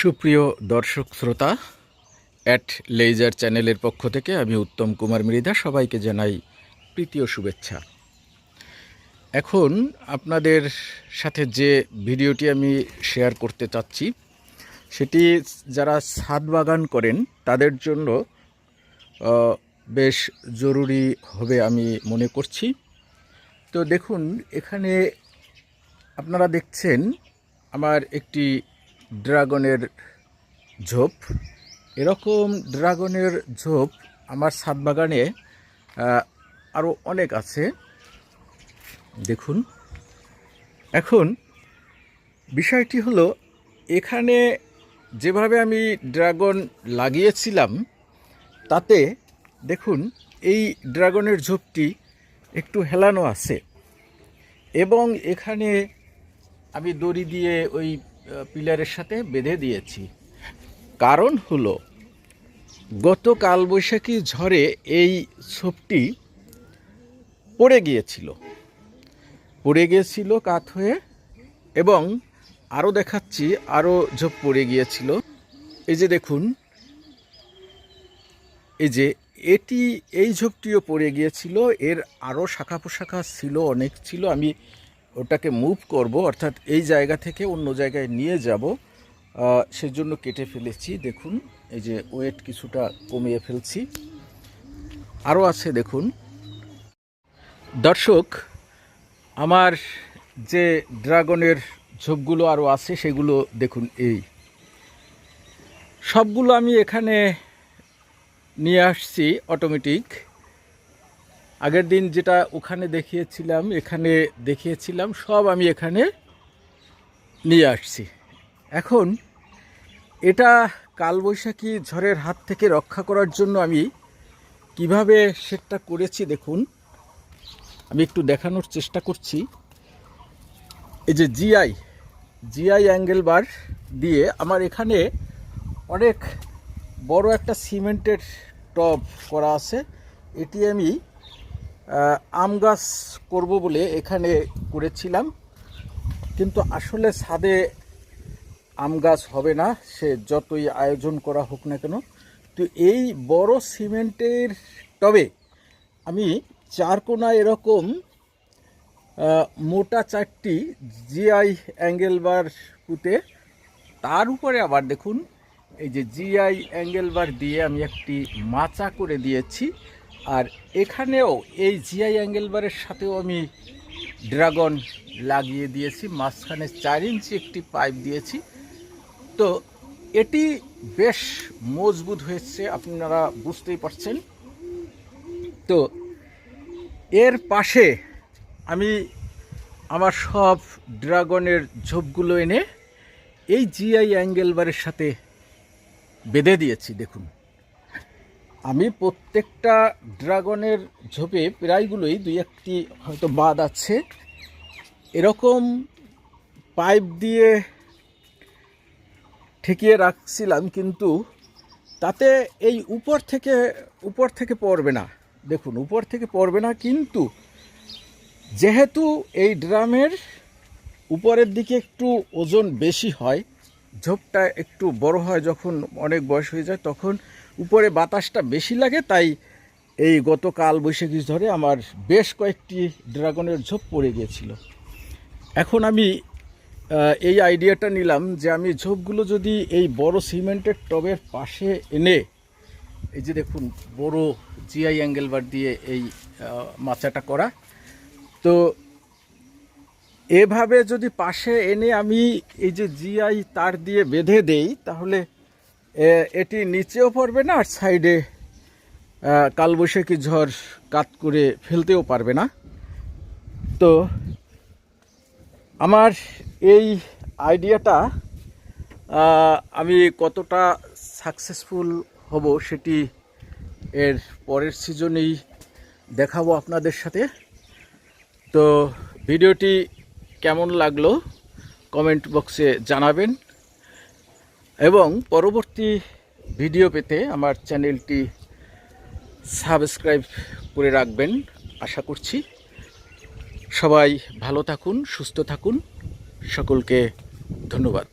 সুপ্রিয় দর্শক শ্রোতা অ্যাট লেজার চ্যানেলের পক্ষ থেকে আমি উত্তম কুমার মৃধা সবাইকে জানাই প্রীতি ও শুভেচ্ছা। এখন আপনাদের সাথে যে ভিডিওটি আমি শেয়ার করতে চাচ্ছি, সেটি যারা ছাদ বাগান করেন, তাদের জন্য বেশ জরুরি হবে আমি মনে করছি। তো দেখুন, এখানে আপনারা দেখছেন আমার একটি ড্রাগনের ঝোপ। এরকম ড্রাগনের ঝোপ আমার ছাদ বাগানে আরও অনেক আছে। দেখুন। এখন বিষয়টি হলো, এখানে যেভাবে আমি ড্রাগন লাগিয়েছিলাম, তাতে দেখুন, এই ড্রাগনের ঝোপটি একটু হেলানো আছে। এবং এখানে আমি দড়ি দিয়ে ওই পিলারের সাথে বেঁধে দিয়েছি। কারণ হলো, গত কালবৈশাখী ঝড়ে এই ছোপটি পড়ে গিয়েছিল। পড়ে গিয়েছিল কাত হয়ে এবং আরও দেখাচ্ছি আরও ঝোপ পড়ে গিয়েছিল। এই যে দেখুন, এই যে এটি, এই ঝোপটিও পড়ে গিয়েছিল। এর আরও শাখা পোশাখা ছিল, অনেক ছিল। আমি ওটাকে মুভ করব, অর্থাৎ এই জায়গা থেকে অন্য জায়গায় নিয়ে যাব সেজন্য কেটে ফেলেছি। দেখুন, এই যে ওয়েট কিছুটা কমিয়ে ফেলছি। আরও আছে, দেখুন। দর্শক, আমার যে ড্রাগনের ঝোপগুলো আরও আছে, সেগুলো দেখুন এই। সবগুলো আমি এখানে নিয়ে আসছি অটোমেটিক আগের দিন যেটা ওখানে দেখিয়েছিলাম, এখানে দেখিয়েছিলাম, সব আমি এখানে নিয়ে আসছি। এখন এটা কালবৈশাখী ঝড়ের হাত থেকে রক্ষা করার জন্য আমি কীভাবে সেটটা করেছি দেখুন। আমি একটু দেখানোর চেষ্টা করছি। এই যে জিআই জিআই অ্যাঙ্গেল বার দিয়ে আমার এখানে অনেক বড় একটা সিমেন্টের টব করা আছে। এটি আমি আম গাছ করব বলে এখানে করেছিলাম। কিন্তু আসলে ছাদে আম গাছ হবে না, সে যতই আয়োজন করা হোক না কেন। তো এই বড় সিমেন্টের টবে আমি চার কোনা এরকম মোটা চারটি জিআই অ্যাঙ্গেল বার পুঁতে, তার উপরে আবার দেখুন, এই যে জিআই অ্যাঙ্গেল বার দিয়ে আমি একটি মাচা করে দিয়েছি। আর এখানেও এই জিআই অ্যাঙ্গেল বারের সাথেও আমি ড্রাগন লাগিয়ে দিয়েছি, মাঝখানে চার ইঞ্চি একটি পাইপ দিয়েছি। তো এটি বেশ মজবুত হয়েছে, আপনারা বুঝতেই পারছেন। তো এর পাশে আমি আমার সব ড্রাগনের ঝোপগুলো এনে এই জিআই অ্যাঙ্গেল বারের সাথে বেঁধে দিয়েছি, দেখুন। আমি প্রত্যেকটা ড্রাগনের ঝোপে প্রায়গুলোই দুই একটি হয়তো বাদ আছে। এরকম পাইপ দিয়ে ঠেকিয়ে রাখছিলাম, কিন্তু তাতে এই উপর থেকে উপর থেকে পড়বে না। দেখুন, উপর থেকে পড়বে না, কিন্তু যেহেতু এই ড্রামের উপরের দিকে একটু ওজন বেশি হয় ঝোপটা একটু বড় হয় যখন অনেক বয়স হয়ে যায়, তখন উপরে বাতাসটা বেশি লাগে। তাই এই গতকাল বৈশাখী ধরে আমার বেশ কয়েকটি ড্রাগনের ঝোপ পড়ে গিয়েছিল। এখন আমি এই আইডিয়াটা নিলাম যে আমি ঝোপগুলো যদি এই বড় সিমেন্টের টবের পাশে এনে, এই যে দেখুন, বড় জিআই অ্যাঙ্গেল বার দিয়ে এই মাচাটা করা, তো এভাবে যদি পাশে এনে আমি এই যে জিআই তার দিয়ে বেঁধে দেই, তাহলে এটি নিচেও পড়বে না আর সাইডে কালবৈশাখী ঝড় কাত করে ফেলতেও পারবে না। তো, আমার এই আইডিয়াটা আমি কতটা সাকসেসফুল হব সেটি এর পরের সিজনেই দেখাবো আপনাদের সাথে। তো, ভিডিওটি কেমন লাগল কমেন্ট বক্সে জানাবেন। এবং পরবর্তী ভিডিও পেতে আমার চ্যানেলটি সাবস্ক্রাইব করে রাখবেন, আশা করছি। সবাই ভালো থাকুন, সুস্থ থাকুন। সকলকে ধন্যবাদ।